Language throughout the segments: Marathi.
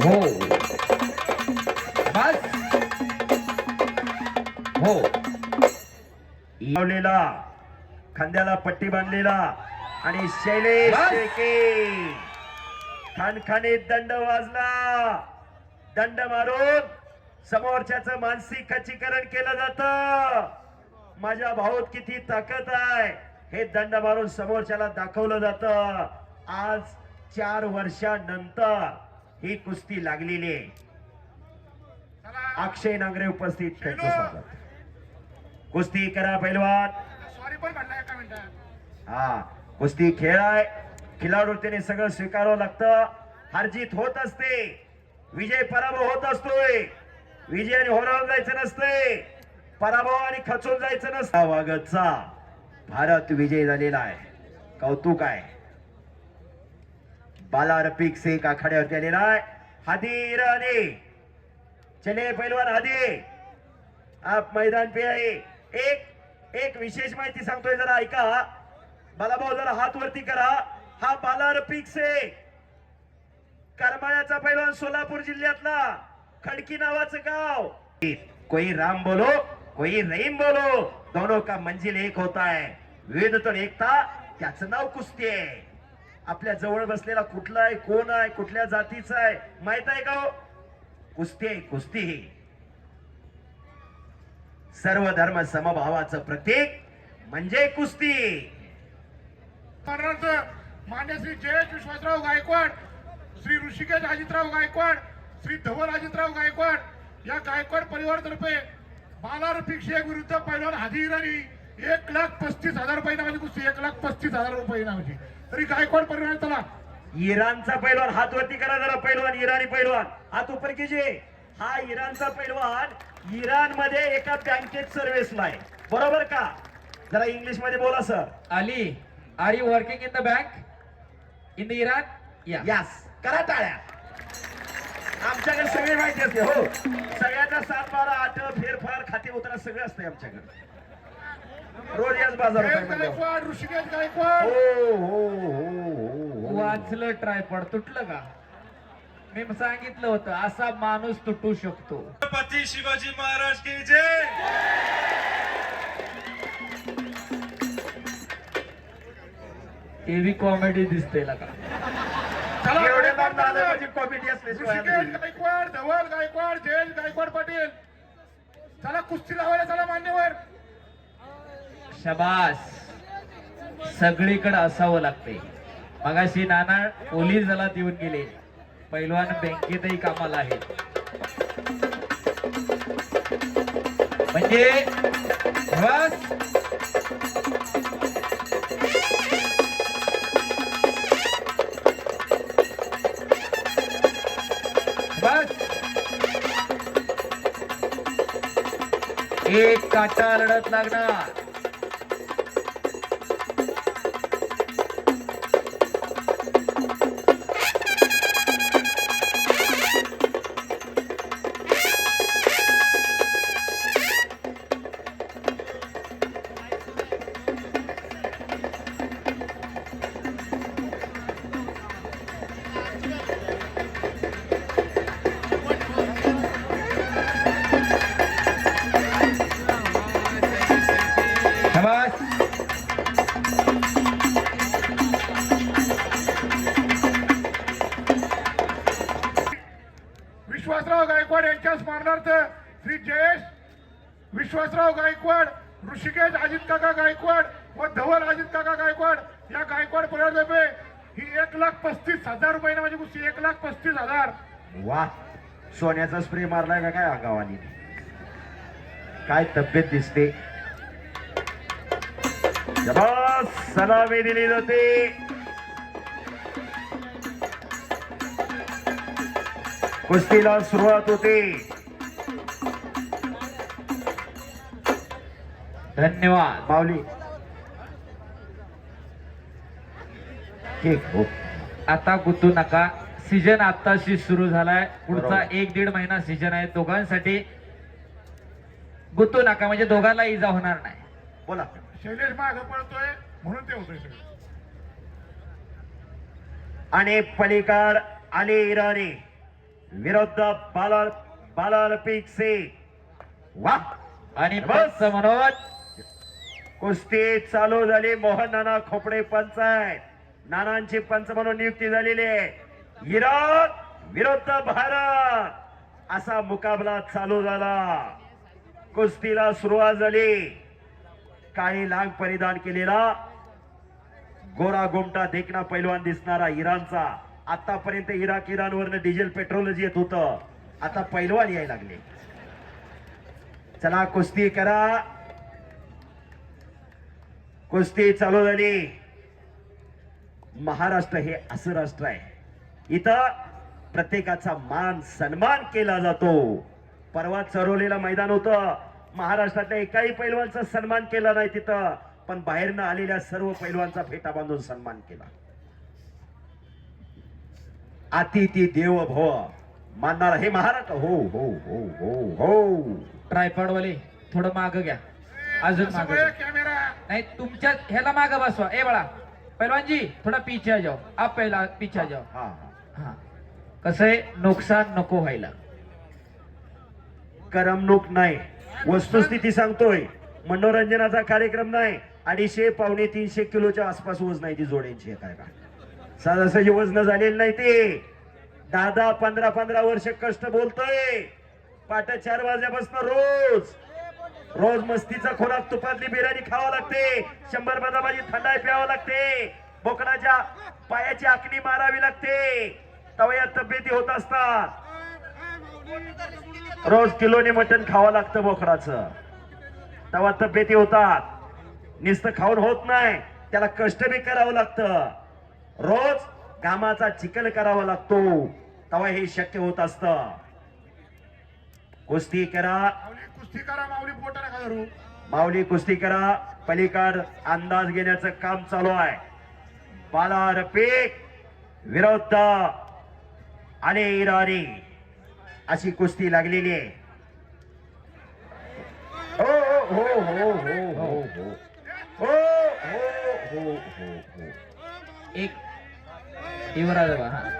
हो. बस. हो. लावलेला खांद्याला पट्टी बांधलेला आणि शैलेश खानखाने दंड वाजला. दंड मारून समोरच्याच मानसिक खच्चीकरण केलं जात. माझ्या भाऊत किती ताकद आहे. हे दंड मारून समोरच्याला दाखवलं जात. आज चार वर्षानंतर ही कुस्ती लागलेली आहे. अक्षय नांगरे उपस्थित त्यांचं स्वागत. कुस्ती करा पैलवान. सॉरी पण म्हणला एका मिनिटात. हा कुस्ती खेळ आहे. खिलाडू त्याने सगळं स्वीकारावं लागतं. हारजीत होत असते. विजय पराभव होत असतोय. विजयाने होरावून जायचं नसते पराभव आणि खचून जायचं नसतं वागतचा. भारत विजय झालेला आहे. कौतुक आहे. बालार रफिक शेख आखाड्यावरती आलेला आहे. हादी राणे चले पैलवान हादी आप मैदान पे आहे. एक एक विशेष माहिती सांगतोय जरा ऐका. मला भाऊ जरा हात वरती करा. हा बालार पीक से करमाळ्याचा पैलवान सोलापूर जिल्ह्यातला. खडकी नावाचं गाव. कोई राम बोलो कोई रहीम बोलो. दोनों का मंजिल एक होता है. विविधतून एकता त्याचं नाव कुस्ती आहे. आपल्या जवळ बसलेला कुठला आहे कोण आहे कुठल्या जातीचा आहे माहीत आहे का हो? कुस्ती आहे कुस्ती सर्व धर्म समभावाचं प्रतीक म्हणजे कुस्ती. मान्य श्री जयेश विश्वासराव गायकवाड श्री ऋषिकेश अजितराव गायकवाड श्री धवल अजितराव गायकवाड या गायकवाड परिवारातर्फे बाला रफिक शेख विरुद्ध पैलवान हादी इराणी एक लाख पस्तीस हजार रुपये नावाची कुस्ती एक लाख पस्तीस हजार रुपये नावाची. तरी गायकवाड परिवार चला इराणचा पैलवान हात वरती करा जरा पैलवान इराणी पैलवान. हात उपर कीजिए. हा इराणचा पैलवान इराणमध्ये एका बँकेत सर्व्हिसला आहे. बरोबर का? जरा इंग्लिशमध्ये बोला sir Ali, are you working in the bank? In the Iran? Yeah. यास करा टाळ्या. आमच्याकडे सगळी माहिती असते हो. सगळ्यांना सात बारा आठ फेरफार खाते उतरा सगळं असतंय आमच्याकडे. रोज याच बाजार जयेश गायकवाड ऋषिकेश गायकवाड. हो हो हो वाचलं ट्रायपॉड तुटलं का? मी सांगितलं होतं असा माणूस तुटू शकतो. छत्रपती शिवाजी महाराज की जय! टीव्ही कॉमेडी दिसते का चला एवढे. कॉमेडी ऋषिकेश गायकवाड धवल गायकवाड जयेश गायकवाड पाटील. चला कुस्ती लावायला चला मान्यवर. शबास. सगळीकडे असावं लागते मगाशी नाना पोलीस दलात येऊन गेले. पैलवान बँकेतही कामाला आहे म्हणजे बस. एक काटा लढत लागणार. यांच्या श्री जयेश विश्वासराव गायकवाड ऋषिकेश अजित काका गायकवाड व धवल अजित काका गायकवाड या गायकवाड परिवारातर्फे ही एक लाख पस्तीस हजार रुपये माझी कुस्ती एक लाख पस्तीस हजार. वा सोन्याचा स्प्रे मारलाय का काय अंगावानी? काय तब्येत दिसते? सलामी दिली जाते. कुस्तीला सुरुवात होते. धन्यवाद माऊली. ठीक. हो. आता गुतू नका. सीजन आताशी सुरू झालाय. पुढचा. एक दीड महिना सीजन आहे. दोघांसाठी गुतू नका. म्हणजे दोघांना इजा होणार नाही. बोला. शैलेश मागं पळतोय म्हणून ते होतंय सगळं आणि पलीकड आले इराणी विरुद्ध बाला बालालपिक से. वा आणि बस. मनोज. कुस्ती चालू झाली. मोहन नाना खोपडे पंच आहेत. नानांची पंच म्हणून नियुक्ती झालेली आहे. इराण विरुद्ध भारत. असा मुकाबला चालू झाला. कुस्तीला सुरुवात झाली. काळी लांग परिधान केलेला गोरा गोमटा देखना पैलवान दिसणारा इराणचा. आतापर्यंत इराक इराणवरनं डिझेल पेट्रोलच येत होतं. आता पैलवान यायला लागले. चला कुस्ती करा. कुस्ती चालू झाली महाराष्ट्र हे असं राष्ट्र आहे. इथं प्रत्येकाचा मान सन्मान केला जातो. परवा चरवलेला मैदान होतं. महाराष्ट्रातल्या एकाही पैलवानचा सन्मान केला नाही तिथं. पण बाहेरनं आलेल्या सर्व पैलवानचा फेटा बांधून सन्मान केला. अतिथी देव भव मानणारा हे महाराष्ट्र. हो हो हो हो हो. ट्रायफॉडवाले थोडं माग घ्या. अजून माग नाही तुमच्या ह्याला माग बसवा. ए बाळा. पहलवान जी थोडा पीछे आ जाओ आप पहिला पीछे जाओ हा हा. कसं आहे? नुकसान नको व्हायला. करमणूक नाही. वस्तुस्थिती सांगतोय. मनोरंजनाचा कार्यक्रम नाही. अडीचशे पावणे तीनशे किलोच्या आसपास वजन आहे ती जोड्यांची काय का सहजासहजी वजन झालेलं नाही ते. दहा दहा पंधरा पंधरा वर्ष कष्ट बोलतोय. पाट चार वाजल्यापासून रोज. रोज मस्तीचा खोराक तुपातली बिर्याणी खावा लागते. शंभर बदामाची थंडाई प्यावं लागते. बोकडाच्या पायाची आखणी मारावी लागते. तवयात तब्येती होत असतात. रोज किलोने मटण खावं लागतं बोकडाचं. तवा तब्येती होतात. नुसतं खाऊन होत नाही. त्याला कष्ट बी करावं लागतं. रोज घामाचा चिकल करावा लागतो. तेव्हा हे शक्य होत असतं. कुस्ती करा कुस्ती करा माऊली पोट नका धरू? माऊली कुस्ती करा पलीकड अंदाज घेण्याचं काम चालू आहे. बाला रफिक विरुद्ध आणि इराणी अशी कुस्ती लागलेली आहे. हो हो हो हो हो हो हो. हो हो हो हो. हो एक युवराज हा.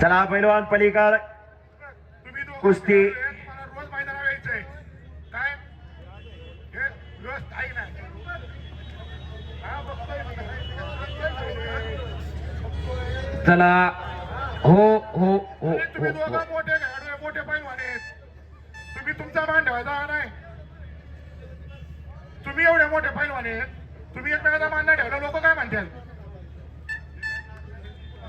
चला पैलवान पलीकार कुस्ती. चला हो हो हो हो. हो. तुम्ही तुमचा मान ठेवायचा नाही तुम्ही एवढे मोठे पैलवान आहेत तुम्ही एकमेकाचा मान नाही ठेवला लोक काय म्हणतात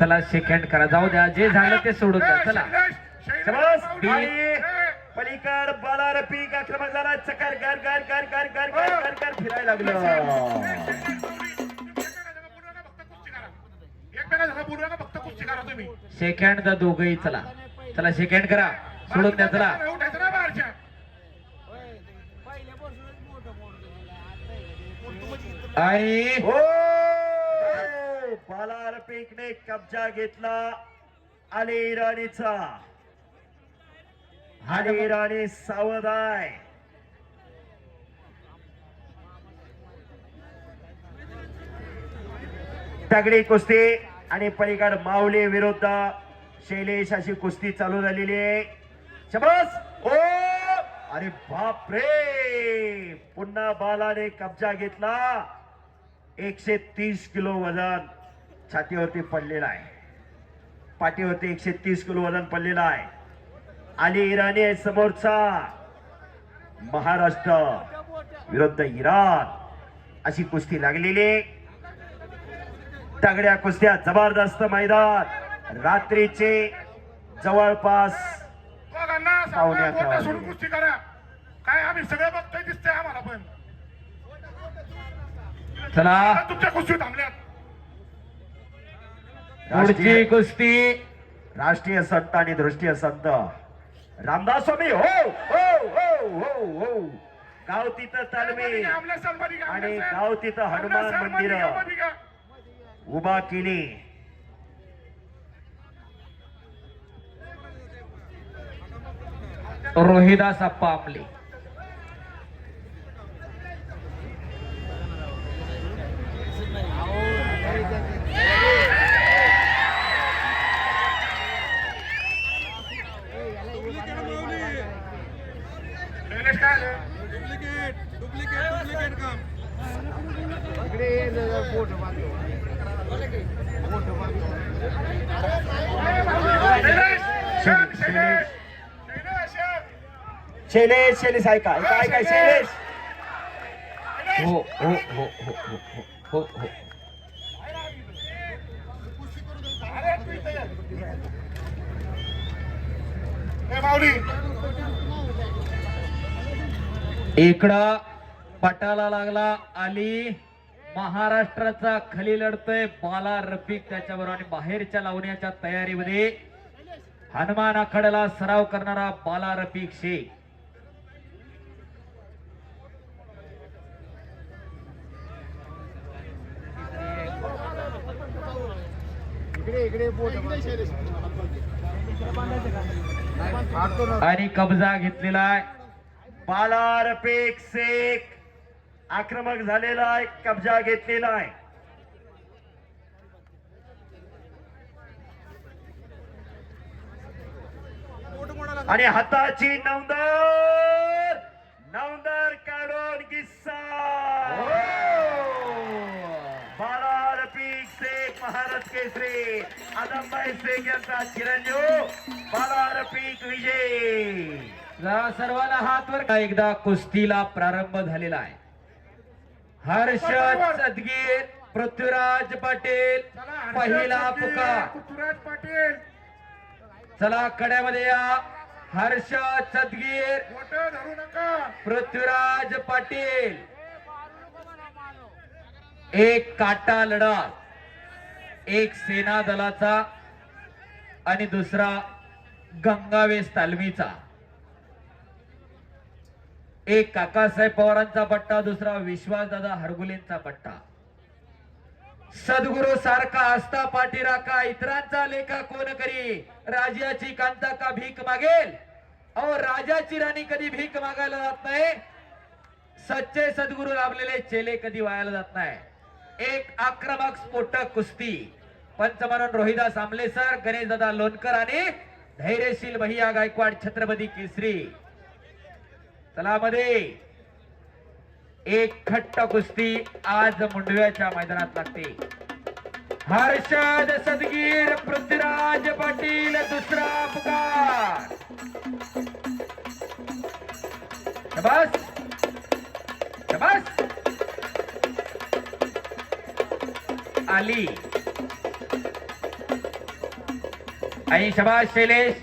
चला सेकंड करा जाऊ द्या जे झालं ते सोडून द्या चला माऊली. आणि पलीकड बाला रफिक आक्रमक झाला चक्कर गर गर गर गर गर गर गर गर फिरायला लागलं एकमेकांना नका फक्त कुस्ती करा तुम्ही सेकंड द दोघही चला चला सेकंड करा सोडून द्या चला. आणि हो कब्जा घेतला अली इराणीचा अली इराणी सावध आहे तगडी कुस्ती आणि पलीकड माऊली विरुद्ध शैलेश अशी कुस्ती चालू झालेली आहे. शबास ओ हो! अरे बाप रे पुन्हा बालाने कब्जा घेतला. एकशे तीस किलो वजन छातीवरती पडलेला आहे. पाठीवरती एकशे तीस किलो वजन पडलेलं आहे. अली इराणी आहे समोरचा. महाराष्ट्र विरुद्ध इराण. अशी कुस्ती लागलेली. आहे. तगड्या कुस्त्या जबरदस्त मैदान. रात्रीचे जवळपास पाहुणे सोडून करा. काय आम्ही सगळं बघतोय दिसतंय आम्हाला पण. चला. तुमच्या कुस्ती थांबल्यात. पुढची राष्ट्रीय कुस्ती राष्ट्रीय संत आणि दृष्टीय संत रामदास स्वामी हो हो हो हो हो. गाव तिथं तालमी आणि गाव तिथं हनुमान मंदिर? उभा केली रोहिदास आप्पा आपले Finish, finish. शैलेश शैलेश ऐका काय काय शैलेश हो हो हो हो हो हो पटाला लागला आली महाराष्ट्राचा खली लढतोय. बाला रफिक त्याच्याबरोबर आणि बाहेरच्या लावण्याच्या तयारीमध्ये हनुमान आखाड्याला सराव करणारा बाला रफिक शेख. आणि कब्जा घेतलेला आहे. बालार पेक शेख आक्रमक झालेला आहे. कब्जा घेतलेला आहे. आणि हाताची नवदर नवदर काढून किस्सा. बालार पीक शेख महाराज केसरी. आदमबाई शेख यांचा चिरंजीव बालार पीक विजय. जरा सर्वांना हात वर. एकदा कुस्तीला प्रारंभ झालेला आहे. हर्षद सदगीर पृथ्वीराज पाटील पहिला पुकार. पृथ्वीराज पाटील. चला कड्यामध्ये या. हर्षद सदगीर बोट धरू नका. पृथ्वीराज पाटील. एक काटा लढत एक सेना दलाचा आणि दुसरा गंगावेस तालमीचा. एक काकासाहेब पवारांचा पट्टा दुसरा विश्वासदादा हरगुलेंचा पट्टा. सद्गुरु सारखा असता पाठीराखा इतरांचा लेखा कोण करी? राजाची कांता का भीक मागेल? अहो राजाची राणी कधी भीक मागायला जात नाही? सच्चे सद्गुरू लाभलेले चेले कधी वायाला जात नाही? एक आक्रमक स्फोटक कुस्ती. पंच म्हणून रोहिदास आमलेसर गणेश दादा लोणकर आणि धैर्यशील भैया गायकवाड छत्रपती केसरी. तलामध्ये एक खट्ट कुस्ती आज मुंडव्याच्या मैदानात लागते. हर्षद सदगीर पृथ्वीराज पाटील दुसरा पुकार. बस बस आली. आणि शबाज शैलेश.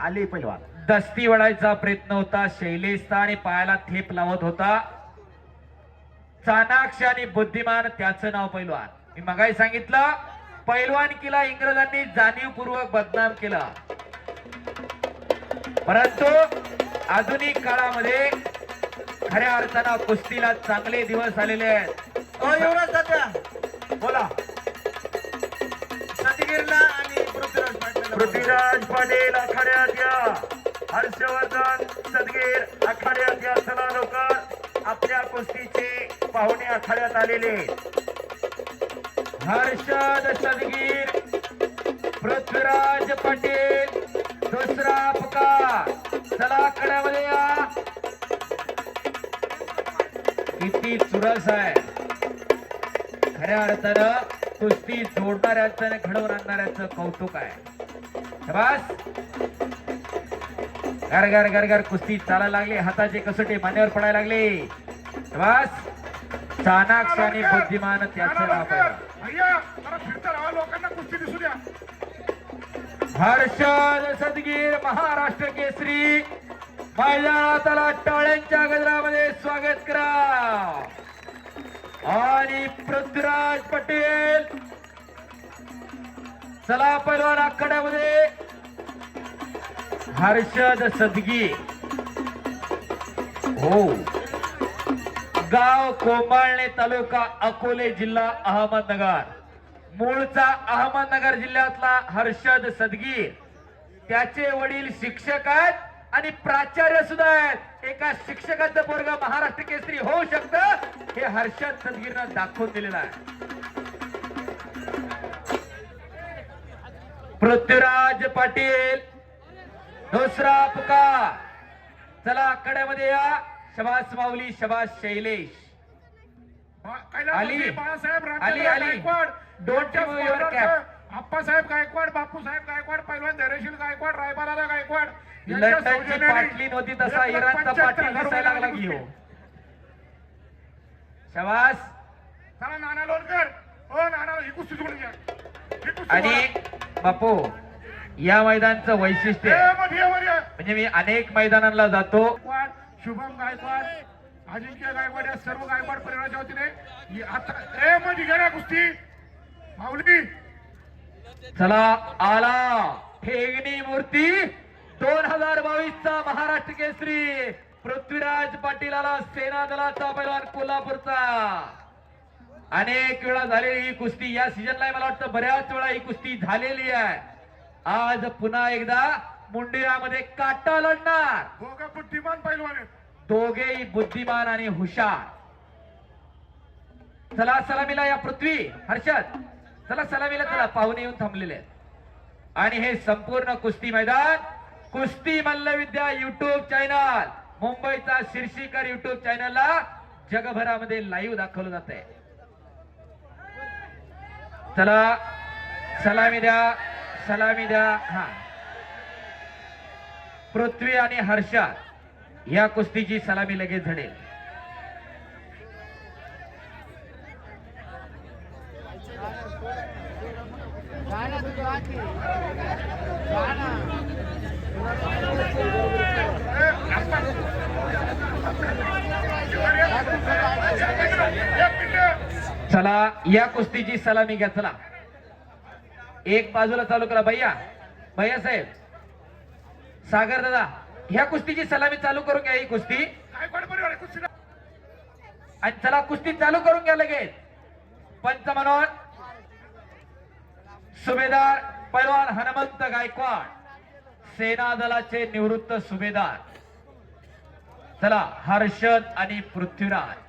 आली पहिलवान. दस्ती वळायचा प्रयत्न होता. शैलेशचा आणि पायाला थेप लावत होता. चाणाक्ष आणि बुद्धिमान त्याचं नाव पैलवान मी मगाही सांगितलं पैलवानकीला इंग्रजांनी जाणीवपूर्वक बदनाम केला. परंतु आधुनिक काळामध्ये खऱ्या अर्थानं कुस्तीला चांगले दिवस आलेले आहेत. बोला. सदगीरला आणि पृथ्वीराज पाटलाला पृथ्वीराज पाटील आखाड्यात या. हर्षवर्धन सदगीर आखाड्यात या. चला लवकर. आपल्या कुस्तीचे पाहुणे आखाड्यात आलेले. हर्षद सदगीर पृथ्वीराज पाटील दुसरा पुकार. चला कड्यामध्ये या. किती चुरस आहे. खऱ्या अर्थानं कुस्ती जोडणाऱ्याचं आणि घडवून आणणाऱ्याचं कौतुक आहे. घर घर घर घर कुस्ती चालायला लागली. हाताचे कसोटे मान्यावर पडायला लागले. शाबास. चाणाक्ष आणि बुद्धिमान त्याचं नाव आहे. भैया जरा फिरता राहा. लोकांना कुस्ती दिसू द्या. हर्षद सदगीर महाराष्ट्र केसरी. मैदानाला टाळ्यांच्या गजरामध्ये. स्वागत करा. आणि पृथ्वीराज पटेल. चला पैलवान आखाड्यामध्ये. हर्षद सदगी. हो. गाव कोंबाळणे तालुका अकोले जिल्हा अहमदनगर. मूळचा अहमदनगर जिल्ह्यातला हर्षद सदगीर त्याचे वडील शिक्षक आहेत. आणि प्राचार्य सुद्धा आहेत. एका शिक्षकाचं पोरग महाराष्ट्र केसरी होऊ शकतं हे हर्षद सदगीरनं दाखवून दिलेलं आहे. पृथ्वीराज पाटील दुसरा पुकार. चला आखाड्यामध्ये या. शबास माऊली शबास शैलेश. आली. बाळासाहेब आली, रामचंद्र आली. गायकवाड आप्पासाहेब गायकवाड बापूसाहेब गायकवाड पैलवान धैर्यशील गायकवाड रायबाला गायकवाड लंडनची पाटली नव्हती तसा इराणचा पाटली दिसायला लागला रुपये घेऊ शबास. चला नाना लोणकर. हो नाना ही कुस्ती सोडून घ्या. ही आणि. बापू या मैदानचं वैशिष्ट्य. म्हणजे मी अनेक मैदानांना जातो. शुभम गायकवाड अजिंक्य गायकवाड या सर्व गायकवाड परिवाराच्या वतीने. ही आता ए मध्ये घ्या ना कुस्ती. माऊली. चला आला. ठेगणी मूर्ती दोन हजार बावीस चा महाराष्ट्र केसरी. पृथ्वीराज पाटील आला सेना दलाचा पैलवान कोल्हापूरचा. अनेक वेळा झालेली ही कुस्ती या सीझनला मला वाटतं बऱ्याच वेळा ही कुस्ती झालेली आहे. आज पुन्हा एकदा मुंडेरामध्ये काटा लढणार. दोघं बुद्धिमान पैलवान दोघेही बुद्धिमान आणि हुशार. चला सलामीला या पृथ्वी. हर्षद. चला सलामीला चला. पाहुणे येऊन थांबलेले आहेत. आणि हे संपूर्ण कुस्ती मैदान कुस्ती मल्लविद्या युट्यूब चॅनल मुंबईचा शीर्षीकर युट्यूब चॅनलला जगभरामध्ये लाईव्ह दाखवलं जात आहे चला सलामी द्या सलामी द्या. हा. पृथ्वी आणि हर्षा या कुस्तीची सलामी लगेच झडेल एक मिनिट चला या कुस्तीची सलामी घ्या चला. एक बाजूला चालू करा भैया. भैया साहेब. सागर दादा ह्या कुस्तीची सलामी चालू करून घ्या ही कुस्ती. आणि चला कुस्ती चालू करून घ्या लगेच. पंच मनोहर सुभेदार पैलवान हनुमंत गायकवाड. सेना दलाचे निवृत्त सुभेदार. चला हर्षद आणि पृथ्वीराज.